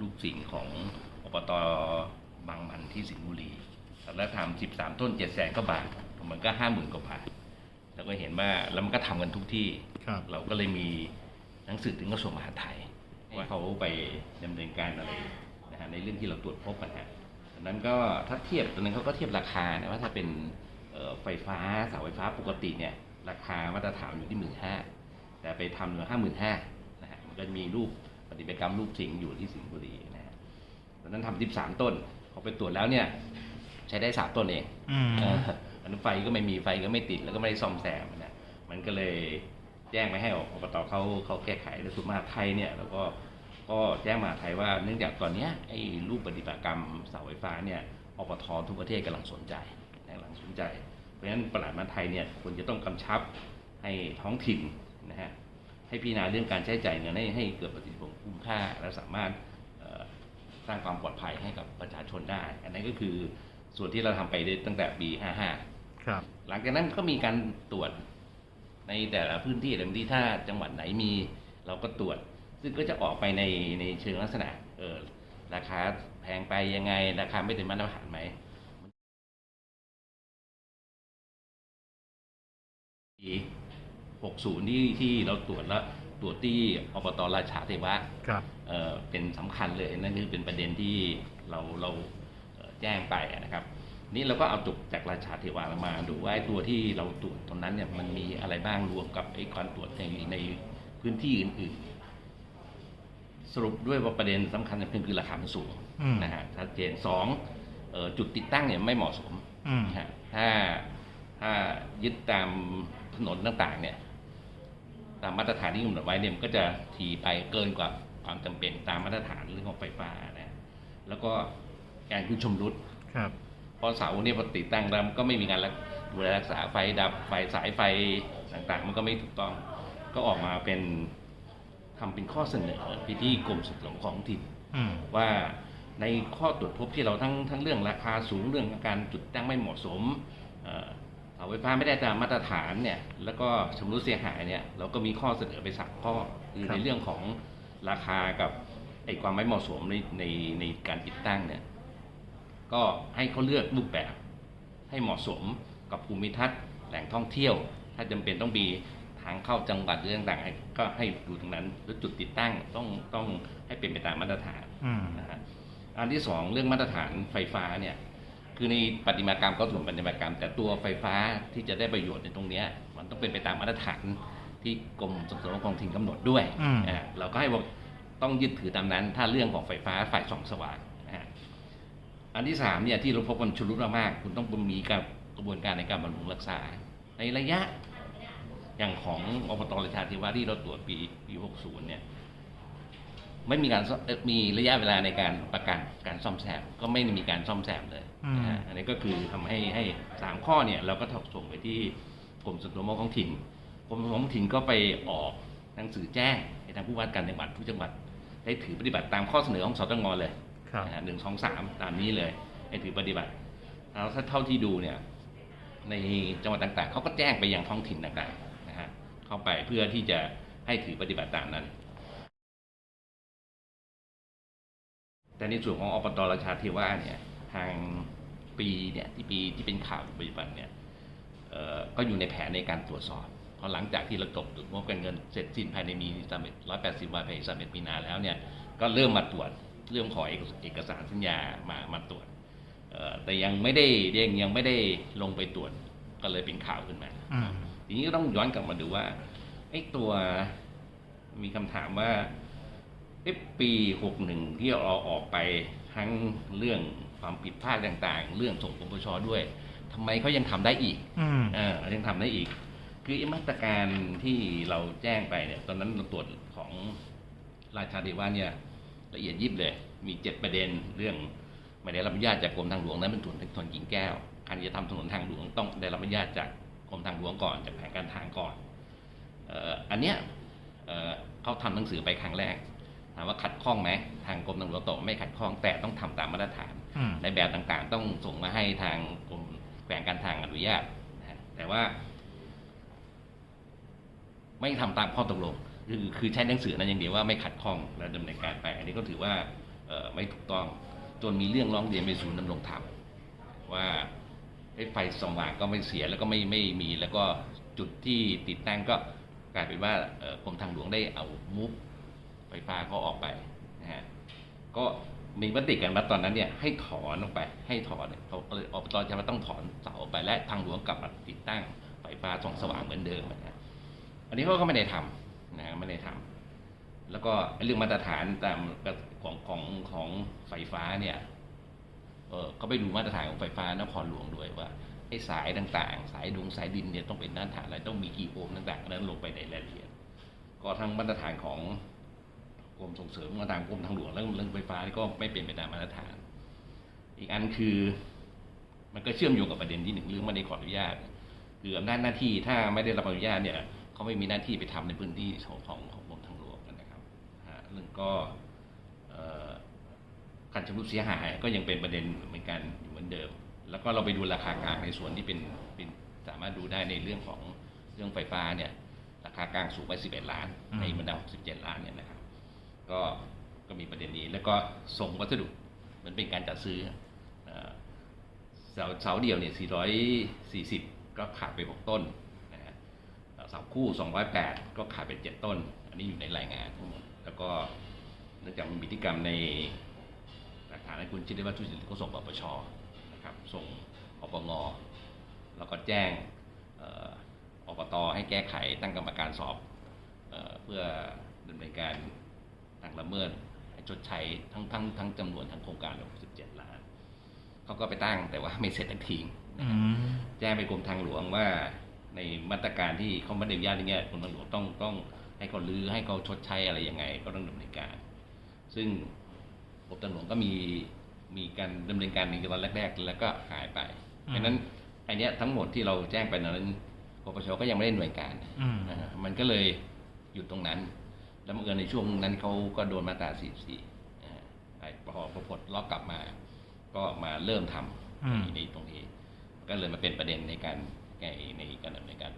ลูกสิงห์ของอบตบางมันที่สิงห์บุรีแล้วทำ13ต้น7แสนกว่าบาทมันก็ห้าหมื่นกว่าบาทแล้วก็เห็นว่าแล้วมันก็ทำกันทุกที่ครับเราก็เลยมีหนังสือถึงกระทรวงมหาดไทยว่าเขาไปดำเนินการอะไรนะฮะในเรื่องที่เราตรวจพบกันฮะดังนั้นก็ถ้าเทียบตอนนั้นเขาก็เทียบราคานะว่าถ้าเป็นเอ่อไฟฟ้าเสาไฟฟ้าปกติเนี่ยราคามาตรฐานอยู่ที่หมื่นห้าแต่ไปทำเหลือห้าหมื่นห้านะฮะมันก็จะมีรูปป ฏิบัติกรรมรูปสิงห์อยู่ที่สิงห์บุรีนะฮะตอนนั้นทำสิบสามต้นเขาไปตรวจแล้วเนี่ย ใช้ได้สามต้นเองอืมเอออันนั้นไฟก็ไม่มีไฟก็ไม่ติดแล้วก็ไม่ได้ซ่อมแซมนะมันก็เลยแจ้งไปให้อบตเขาเขาแก้ไขแล้วสุดมหาดไทยเนี่ย แล้วก็ก็แจ้งมหาดไทยว่าเนื่องจากตอนเนี้ยไอ้รูปปฏิบัติกรรมเสาไฟฟ้าเนี่ยอบตทุกประเทศกำลังสนใจนะกำลังสนใจ เพราะฉะนั้นปลัดมหาดไทยเนี่ยควรจะต้องกำชับให้ท้องถิ่นนะฮะ ให้พิจารณาเรื่องการใช้จ่ายเงินให้ให้เกิดประสิทธิผลคุ้มค่า และสามารถเอ่อสร้างความปลอดภัยให้กับประชาชนได้ อันนั้นก็คือส่วนที่เราทำไปได้ตั้งแต่ปี 55 ครับ หลังจากนั้นก็มีการตรวจในแต่ละพื้นที่แต่ละพื้นที่ถ้าจังหวัดไหนมี เราก็ตรวจ ซึ่งก็จะออกไปในในเชิงลักษณะเออราคาแพงไปยังไง ราคาไม่ถึงมาตรฐานไหมปี 60 ที่ที่เราตรวจแล้วตรวจที่อบตราชาเทวะครับเอ่อเป็นสำคัญเลยนั่นคือเป็นประเด็นที่เราเราเอ่อแจ้งไปนะครับ นี่เราก็เอาจุกจากราชาเทวามาดูว่าไอ้ตัวที่เราตรวจตรงนั้นเนี่ยมันมีอะไรบ้างรวมกับไอ้การตรวจในในพื้นที่อื่นๆ สรุปด้วยว่าประเด็นสำคัญคือคือราคามันสูงอืมนะฮะชัดเจนสองเอ่อจุดติดตั้งเนี่ยไม่เหมาะสมอืมนะฮะถ้าถ้ายึดตามถนนต่างๆ เนี่ยตามมาตรฐานที่กำหนดไว้เนี่ยมันก็จะทีไปเกินกว่าความจำเป็นตามมาตรฐานเรื่องของไฟฟ้านะแล้วก็การขึ้นชมรุดครับเพราะเสาเนี่ยพอติดตั้งแล้วมันก็ไม่มีการรักดูแลรักษาไฟดับไฟสายไฟต่างๆ มันก็ไม่ถูกต้องก็ออกมาเป็นทำเป็นข้อเสนอไปที่กรมส่งเสริมของถิ่นอืมว่าในข้อตรวจพบที่เราทั้งทั้งเรื่องราคาสูงเรื่องการจุดตั้งไม่เหมาะสมเอ่อเสา ไฟฟ้าไม่ได้ตามมาตรฐานเนี่ยแล้วก็ชำรุดเสียหายเนี่ยเราก็มีข้อเสนอไปสามข้อคือครับในเรื่องของราคากับไอ้ความไม่เหมาะสมในในในการติดตั้งเนี่ยก็ให้เขาเลือกรูปแบบให้เหมาะสมกับภูมิทัศน์แหล่งท่องเที่ยว ถ้าจำเป็นต้องมีทางเข้าจังหวัดหรือต่างๆให้ก็ให้ดูตรงนั้นแล้วจุดติดตั้งต้องต้องให้เป็นไปตามมาตรฐานอืมนะฮะอันที่สองเรื่องมาตรฐานไฟฟ้าเนี่ย คือในปฏิมากรรมก็ส่วนปฏิมากรรม แต่ตัวไฟฟ้าที่จะได้ประโยชน์ในตรงเนี้ยมันต้องเป็นไปตามมาตรฐานที่กรมส่งเสริมของถิ่นกำหนดด้วยอืมอ่าเราก็ให้บอกต้องยึดถือตามนั้น ถ้าเรื่องของไฟฟ้าฝ่ายส่องสว่างนะฮะอันที่สามเนี่ยที่เราพบมันชุรุดมากๆคุณต้องมีการกระบวนการในการบำรุงรักษา ในระยะอย่างของอบตราชาธิวาสที่เราตรวจปีปี 60 เนี่ย ไม่มีการซ่อมเอ่อมีระยะเวลาในการประกันการซ่อมแซมก็ไม่ได้มีการซ่อมแซมเลยอืมนะฮะอันนี้ก็คือทำให้ให้สามข้อเนี่ยเราก็ส่งไปที่กรมส่วนตัวมท้องถิ่นกรมส่วนตัวท้องถิ่นก็ไปออกหนังสือแจ้งให้ทางผู้ว่าการจังหวัดทุกจังหวัด ได้ถือปฏิบัติตามข้อเสนอของสตงเลยครับนะฮะหนึ่งสองสามตามนี้เลยให้ถือปฏิบัติแล้วถ้าเท่าที่ดูเนี่ยในจังหวัดต่างๆเขาก็แจ้งไปยังท้องถิ่นต่างๆนะฮะเข้าไปเพื่อที่จะให้ถือปฏิบัติตามนั้น แต่ในส่วนของอบตราชาเทวาเนี่ยทางปีเนี่ยที่ปีที่เป็นข่าวอยู่ปัจจุบันเนี่ยเอ่อก็อยู่ในแผนในการตรวจสอบเพราะหลังจากที่เราจบงบการเงินเสร็จสิ้นภายในมีสามร้อยแปดสิบวันภายในสามเอ็ดมีนาแล้วเนี่ยก็เริ่มมาตรวจเรื่องขอเอกเอกสารสัญญามามาตรวจเอ่อแต่ยังไม่ได้ยังยังไม่ได้ลงไปตรวจก็เลยเป็นข่าวขึ้นมาอืมทีนี้ก็ต้องย้อนกลับมาดูว่าไอ้ตัวมีคำถามว่า เอ๊ะปีหกหนึ่งที่เราออกไปทั้งเรื่องความผิดพลาดต่างๆ เรื่องส่งปปชด้วยทำไมเขายังทำได้อีกอืมเออยังทำได้อีก คือไอ้มาตรการที่เราแจ้งไปเนี่ย ตอนนั้นเราตรวจของราชาเทวาเนี่ยละเอียดยิบเลย มีเจ็ดประเด็นเรื่องไม่ได้รับอนุญาตจากกรมทางหลวงนั้นเป็นถนนถนนกิ่งแก้วการจะทำถนนทางหลวงต้องได้รับอนุญาตจากกรมทางหลวงก่อนจากแผนการทางก่อนเอ่ออันเนี้ยเอ่อเขาทำหนังสือไปครั้งแรก ถามว่าขัดข้องไหมทางกรมทางหลวงตอบไม่ขัดข้องแต่ต้องทำตามมาตรฐานอืมในแบบต่างๆ ต้องส่งมาให้ทางกรมแขวงการทางอนุญาตนะฮะแต่ว่า ไม่ทำตามข้อตกลงคือคือใช้หนังสือนั้นอย่างเดียวว่าไม่ขัดข้องและดำเนินการไป อันนี้ก็ถือว่าเอ่อไม่ถูกต้องจนมีเรื่องร้องเรียนไปศูนย์ดำรงธรรมว่าไอ้ไฟสว่างก็ไม่เสียแล้วก็ไม่ไม่มีแล้วก็จุดที่ติดตั้งก็กลายเป็นว่าเอ่อกรมทางหลวงได้เอามุก ไฟฟ้าเขาออกไปนะฮะก็มีมติกันมาตอนนั้นเนี่ยให้ถอนออกไปให้ถอนเขาเลยอบตจะมาต้องถอนเสาออกไปและทางหลวงกลับมาติดตั้งไฟฟ้าส่องสว่างเหมือนเดิมนะอันนี้เขาก็ไม่ได้ทำนะไม่ได้ทำแล้วก็เรื่องมาตรฐานตามของของของไฟฟ้าเนี่ยเออเขาไปดูมาตรฐานของไฟฟ้านครหลวงด้วยว่าไอ้สายต่างๆ สายดวงสายดินเนี่ยต้องเป็นมาตรฐานอะไรต้องมีกี่โอห์มต่างๆนั้นลงไปในรายละเอียด ก็ทั้งมาตรฐานของ กรมส่งเสริมมาตานกรมทางหลวงเรื่องเรื่องไฟฟ้าก็ไม่เป็นไปตามมาตรฐาน อีกอันคือมันก็เชื่อมโยงกับประเด็นที่หนึ่งเรื่องไม่ได้ขออนุญาต คืออำนาจหน้าที่ถ้าไม่ได้รับอนุญาตเนี่ยเขาไม่มีหน้าที่ไปทำในพื้นที่ของของของกรมทางหลวงนะครับฮะเรื่องก็การชำรุดเสียหายก็ยังเป็นประเด็นเหมือนกันอยู่เหมือนเดิม แล้วก็เราไปดูราคากลางในส่วนที่เป็นเป็นสามารถดูได้ในเรื่องของเรื่องไฟฟ้าเนี่ยราคากลางสูงไป 11 ล้านในบรรดา67ล้านเนี่ยนะครับ ก็ก็มีประเด็นนี้ แล้วก็ส่งวัสดุเหมันเป็นการจัดซื้อเสาเสาเดียวเนี่ย 440 ก็ขาดไป 6 ต้นนะฮะเอ่อเสาคู่ 208 ก็ขาดไป 7 ต้น อันนี้อยู่ในรายงานทั้งหมด แล้วก็เนื่องจากมีพฤติกรรมในหลักฐานให้คุณชิดได้ว่าทุจริตก็ส่งปปชนะครับ ส่งอปงแล้วก็แจ้งเอ่ออบตให้แก้ไขตั้งกรรมการสอบเพื่อดำเนินการางละเมิดให้ชดใช้ทั้งทั้งทั้งจำนวนทั้งโครงการ67ล้านเขาก็ไปตั้งแต่ว่าไม่เสร็จทันทีอืมแจ้งไปกรมทางหลวงว่าในมาตรการที่เขาไม่ได้อนุญาตอย่างเงี้ยกรมทางหลวงต้องต้องให้เขาลื้อให้เขาชดใช้อะไรยังไง ก็ต้องดำเนินการ ซึ่งกรมทางหลวงก็มีมีการดำเนินการในตอนแรก ๆ แล้วก็หายไปอืมเพราะฉะนั้นไอเนี้ยทั้งหมดที่เราแจ้งไปนั้นปปชก็ยังไม่ได้หน่วยการอืมนะฮะมันก็เลยหยุดตรงนั้น แล้วบังเอิญในช่วงนั้นเขาก็โดนมาตรา44นะฮะไอ้พอพอปลดล็อกกลับมา ก็มาเริ่มทำอืมในตรงนี้ ก็เลยมาเป็นประเด็นในการในในการดำเนินการ